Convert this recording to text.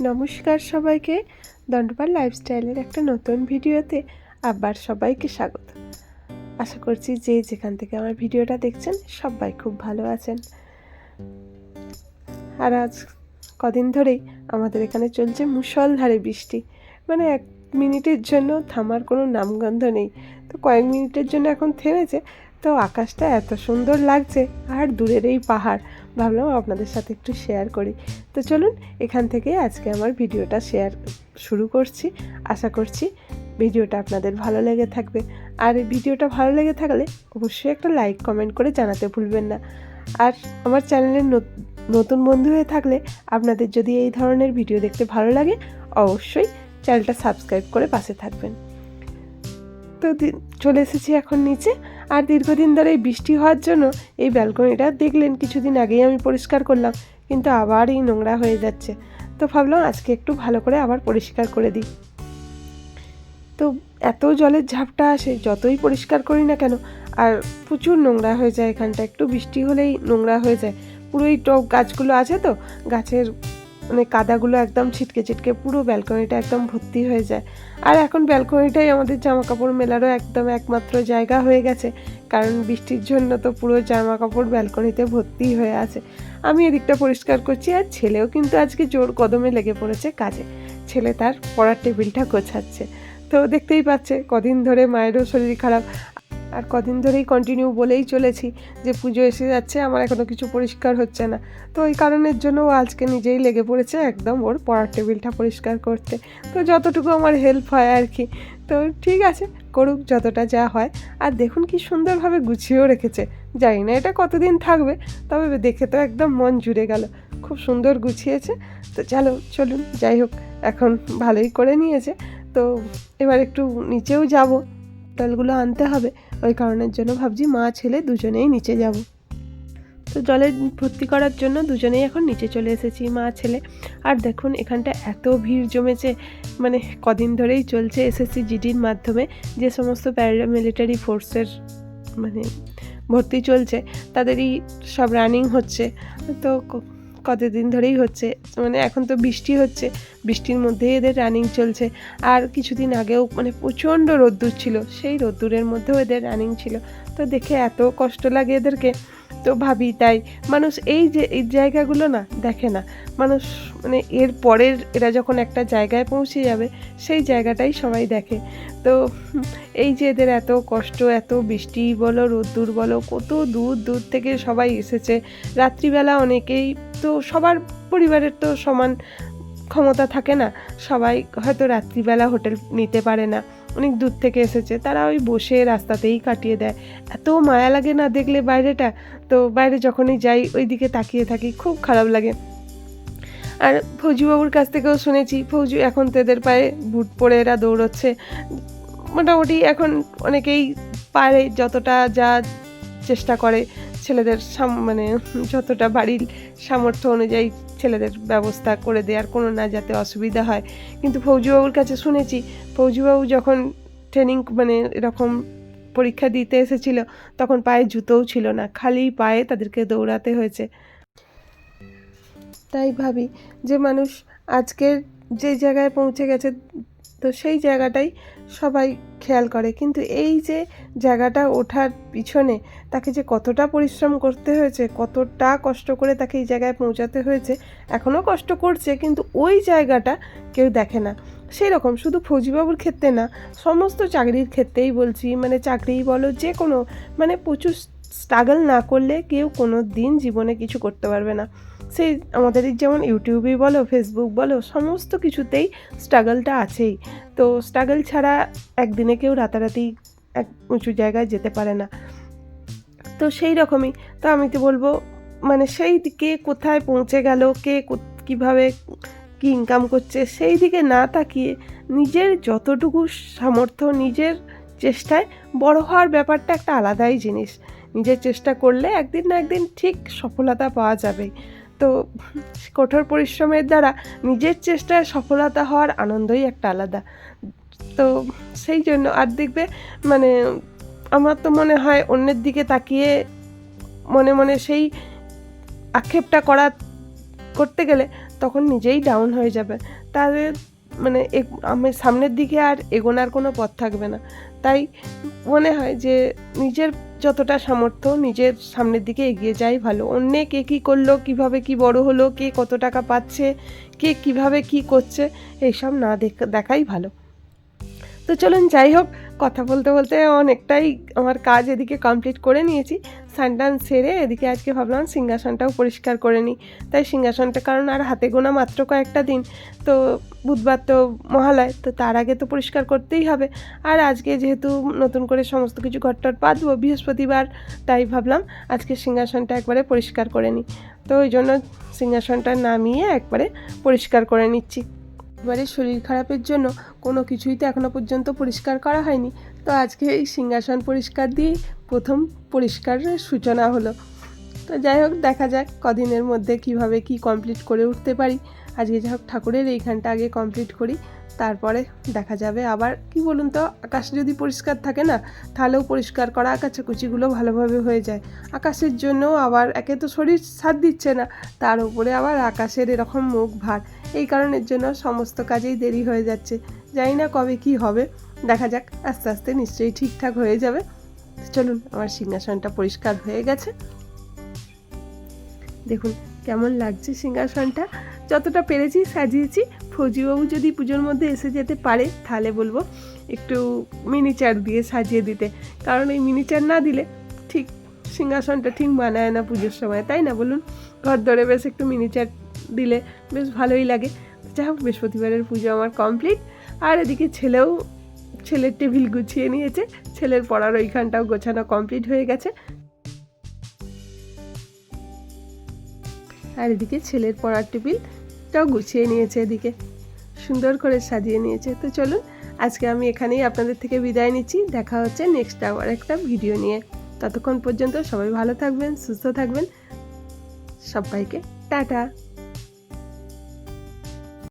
নমস্কার সবাইকে দণ্ডপাল লাইফস্টাইলের একটা নতুন ভিডিওতে আবার সবাইকে স্বাগত। আশা করছি যে যেখান থেকে আমার ভিডিওটা দেখছেন সবাই খুব ভালো আছেন। আর আজ কদিন ধরেই আমাদের এখানে চলছে মুষলধারে বৃষ্টি। মানে এক মিনিটের জন্য থামার কোনো নামগন্ধ নেই। তো কয়েক মিনিটের জন্য এখন থেমেছে তো আকাশটা এত সুন্দর লাগছে, আর দূরের এই পাহাড়। ভাবলাম আপনাদের সাথে একটু শেয়ার করি। তো চলুন, এখান থেকে আজকে আমার ভিডিওটা শেয়ার শুরু করছি। আশা করছি ভিডিওটা আপনাদের ভালো লেগে থাকবে। আর ভিডিওটা ভালো লেগে থাকলে অবশ্যই একটা লাইক কমেন্ট করে জানাতে ভুলবেন না। আর আমার চ্যানেলের নতুন বন্ধু হয়ে থাকলে আপনাদের যদি এই ধরনের ভিডিও দেখতে ভালো লাগে, অবশ্যই চ্যানেলটা সাবস্ক্রাইব করে পাশে থাকবেন। তো চলে এসেছি এখন নিচে, আর দীর্ঘদিন ধরে এই বৃষ্টি হওয়ার জন্য এই ব্যালকনিটা দেখলেন, কিছুদিন আগেই আমি পরিষ্কার করলাম, কিন্তু আবার এই নোংরা হয়ে যাচ্ছে। তো ভাবলাম আজকে একটু ভালো করে আবার পরিষ্কার করে দিই। তো এত জলের ঝাপটা আসে, যতই পরিষ্কার করি না কেন, আর প্রচুর নোংরা হয়ে যায় এখানটা, একটু বৃষ্টি হলেই নোংরা হয়ে যায়। পুরো এই টক গাছগুলো আছে তো, গাছের মানে কাদাগুলো একদম ছিটকে ছিটকে পুরো ব্যালকনিটা একদম ভর্তি হয়ে যায়। আর এখন ব্যালকনিটাই আমাদের জামা কাপড় মেলারও একদম একমাত্র জায়গা হয়ে গেছে। কারণ বৃষ্টির জন্য তো পুরো জামা কাপড় ব্যালকনিতে ভর্তি হয়ে আছে। আমি এদিকটা পরিষ্কার করছি, আর ছেলেও কিন্তু আজকে জোর কদমে লেগে পড়েছে কাজে। ছেলে তার পড়ার টেবিলটা গোছাচ্ছে। তো দেখতেই পাচ্ছে, কদিন ধরে মায়েরও শরীর খারাপ। আর কদিন ধরেই কন্টিনিউ বলেই চলেছি যে পুজো এসে যাচ্ছে, আমার এখনও কিছু পরিষ্কার হচ্ছে না। তো ওই কারণের জন্য ও আজকে নিজেই লেগে পড়েছে একদম ওর পড়ার টেবিলটা পরিষ্কার করতে। তো যতটুকু আমার হেল্প হয় আর কি। তো ঠিক আছে, করুক যতটা যা হয়। আর দেখুন কি সুন্দরভাবে গুছিয়েও রেখেছে। জানি না এটা কতদিন থাকবে, তবে দেখে তো একদম মন জুড়ে গেল। খুব সুন্দর গুছিয়েছে। তো চলো, চলুন, যাই হোক, এখন ভালোই করে নিয়েছে। তো এবার একটু নিচেও যাব। ডালগুলো আনতে হবে। ওই কারণের জন্য ভাবছি মা, ছেলে দুজনেই নিচে যাব। তো জলে ভর্তি করার জন্য দুজনেই এখন নিচে চলে এসেছি, মা, ছেলে। আর দেখুন, এখানটা এত ভিড় জমেছে মানে কদিন ধরেই চলছে এসএসসি জিডির মাধ্যমে। যে সমস্ত প্যারামিলিটারি ফোর্সের মানে ভর্তি চলছে, তাদেরই সব রানিং হচ্ছে। তো কতদিন ধরেই হচ্ছে মানে এখন তো বৃষ্টি হচ্ছে, বৃষ্টির মধ্যেই এদের রানিং চলছে। আর কিছুদিন আগেও মানে প্রচণ্ড রোদ্দুর ছিল, সেই রোদ্দুরের মধ্যেও এদের রানিং ছিল। তো দেখে এত কষ্ট লাগে এদেরকে। তো ভাবি তাই, মানুষ এই যে, এই জায়গাগুলো না দেখে না। মানুষ মানে এর পরের, এরা যখন একটা জায়গায় পৌঁছে যাবে, সেই জায়গাটাই সবাই দেখে। তো এই যে এদের এত কষ্ট, এত বৃষ্টি বলো, রোদ্দুর বলো, কত দূর দূর থেকে সবাই এসেছে। রাত্রিবেলা অনেকেই তো সবার পরিবারের তো সমান ক্ষমতা থাকে না। সবাই হয়তো রাত্রিবেলা হোটেল নিতে পারে না। অনেক দূর থেকে এসেছে। তারা ওই বসে রাস্তাতেই কাটিয়ে দেয়। এত মায়া লাগে না দেখলে বাইরেটা? তো বাইরে যখনই যাই ওই দিকে তাকিয়ে থাকি। খুব খারাপ লাগে। আর ফৌজিবাবুর কাছ থেকেও শুনেছি, ফৌজি এখন তো এদের পায়ে বুট পরে এরা দৌড়চ্ছে। মোটামুটি এখন অনেকেই পারে যতটা যা চেষ্টা করে। ছেলেদের মানে যতটা বাড়ির সামর্থ্য অনুযায়ী ছেলেদের ব্যবস্থা করে দেওয়ার কোনো না যাতে অসুবিধা হয়। কিন্তু ফৌজিবাবুর কাছে শুনেছি, ফৌজিবাবু যখন ট্রেনিং মানে এরকম পরীক্ষা দিতে এসেছিল, তখন পায়ে জুতোও ছিল না, খালি পায়ে তাদেরকে দৌড়াতে হয়েছে। তাই ভাবি যে মানুষ আজকের যে জায়গায় পৌঁছে গেছে তো সেই জায়গাটাই সবাই খেয়াল করে। কিন্তু এই যে জায়গাটা ওঠার পিছনে তাকে যে কতটা পরিশ্রম করতে হয়েছে, কতটা কষ্ট করে তাকে এই জায়গায় পৌঁছাতে হয়েছে, এখনও কষ্ট করছে, কিন্তু ওই জায়গাটা কেউ দেখে না। সেই রকম শুধু ফৌজিবাবুর ক্ষেত্রে না, সমস্ত চাকরির ক্ষেত্রেই বলছি মানে চাকরিই বলো যে কোনো মানে প্রচুর স্ট্রাগল না করলে কেউ কোনো দিন জীবনে কিছু করতে পারবে না। সেই আমাদের যেমন ইউটিউবেই বলো ফেসবুক বলো, সমস্ত কিছুতেই স্ট্রাগলটা আছেই। তো স্ট্রাগল ছাড়া একদিনে কেউ রাতারাতি এক উঁচু জায়গায় যেতে পারে না। তো সেই রকমই। তো আমি তো বলব মানে সেই দিকে কোথায় পৌঁছে গেল, কে কো- কীভাবে কি ইনকাম করছে, সেই দিকে না তাকিয়ে নিজের যতটুকু সামর্থ্য, নিজের চেষ্টায় বড় হওয়ার ব্যাপারটা একটা আলাদাই জিনিস। নিজের চেষ্টা করলে একদিন না একদিন ঠিক সফলতা পাওয়া যাবে। তো কঠোর পরিশ্রমের দ্বারা নিজের চেষ্টায় সফলতা হওয়ার আনন্দই একটা আলাদা। তো সেই জন্য আর দেখবে মানে আমার তো মনে হয় অন্যের দিকে তাকিয়ে মনে মনে সেই আক্ষেপটা করা করতে গেলে তখন নিজেই ডাউন হয়ে যাবে। তাদের মানে আমি সামনের দিকে আর এগোনার কোনো পথ থাকবে না। তাই মনে হয় যে নিজের যতটা সামর্থ্য নিজের সামনের দিকে এগিয়ে যাই ভালো। অন্যে কে কী করল, কীভাবে কি বড় হলো, কে কত টাকা পাচ্ছে, কে কীভাবে কি করছে, এইসব না দেখাই ভালো। তো চলুন যাই হোক, কথা বলতে বলতে অনেকটাই আমার কাজ এদিকে কমপ্লিট করে নিয়েছি। স্নান সেরে এদিকে আজকে ভাবলাম সিংহাসনটাও পরিষ্কার করে নিই। তাই সিংহাসনটা কারণ আর হাতে গোনা মাত্র কয়েকটা দিন। তো বুধবার তো মহালয়, তো তার আগে তো পরিষ্কার করতেই হবে। আর আজকে যেহেতু নতুন করে সমস্ত কিছু ঘরটর পাতবো বৃহস্পতিবার, তাই ভাবলাম আজকে সিংহাসনটা একবারে পরিষ্কার করে নিই। তো ওই জন্য সিংহাসনটা নামিয়ে একবারে পরিষ্কার করে নিচ্ছি। এবারে শরীর খারাপের জন্য কোনো কিছুই তো এখনও পর্যন্ত পরিষ্কার করা হয়নি। তো আজকে এই সিংহাসন পরিষ্কার দিয়ে প্রথম পরিষ্কারের সূচনা হলো। তো যাই হোক, দেখা যাক কদিনের মধ্যে কীভাবে কি কমপ্লিট করে উঠতে পারি। আজকে যাই হোক ঠাকুরের এইখানটা আগে কমপ্লিট করি, তারপরে দেখা যাবে আবার। কি বলুন তো, আকাশ যদি পরিষ্কার থাকে না, তাহলেও পরিষ্কার করা কাচাকুচিগুলো ভালোভাবে হয়ে যায়। আকাশের জন্য আবার একে তো শরীর সাথ দিচ্ছে না, তার উপরে আবার আকাশের এরকম মুখ ভার। এই কারণের জন্য সমস্ত কাজেই দেরি হয়ে যাচ্ছে। জানি না কবে কি হবে, দেখা যাক, আস্তে আস্তে নিশ্চয়ই ঠিকঠাক হয়ে যাবে। চলুন, আমার সিংহাসনটা পরিষ্কার হয়ে গেছে। দেখুন, কেমন লাগছে সিংহাসনটা। যতটা পেরেছি সাজিয়েছি। ফৌজিবাবু যদি পুজোর মধ্যে এসে যেতে পারে, তাহলে বলব একটু মিনিচার দিয়ে সাজিয়ে দিতে। কারণ এই মিনিচার না দিলে ঠিক সিংহাসনটা ঠিক মানায় না পুজোর সময়, তাই না বলুন? ঘর ধরে বেশ একটু মিনিচার দিলে বেশ ভালোই লাগে। যাই হোক, বৃহস্পতিবারের পুজো আমার কমপ্লিট আর এদিকে ছেলেও ছেলের টেবিল গুছিয়ে নিয়েছে, ছেলের পড়ার ওইখানটাও গোছানো কমপ্লিট হয়ে গেছে। আর এদিকে ছেলের পড়ার টেবিলটাও গুছিয়ে নিয়েছে এদিকে, সুন্দর করে সাজিয়ে নিয়েছে। তো চলুন, আজকে আমি এখানেই আপনাদের থেকে বিদায় নিচ্ছি। দেখা হচ্ছে নেক্সট আবার একটা ভিডিও নিয়ে। ততক্ষণ পর্যন্ত সবাই ভালো থাকবেন, সুস্থ থাকবেন। সবাইকে টাটা।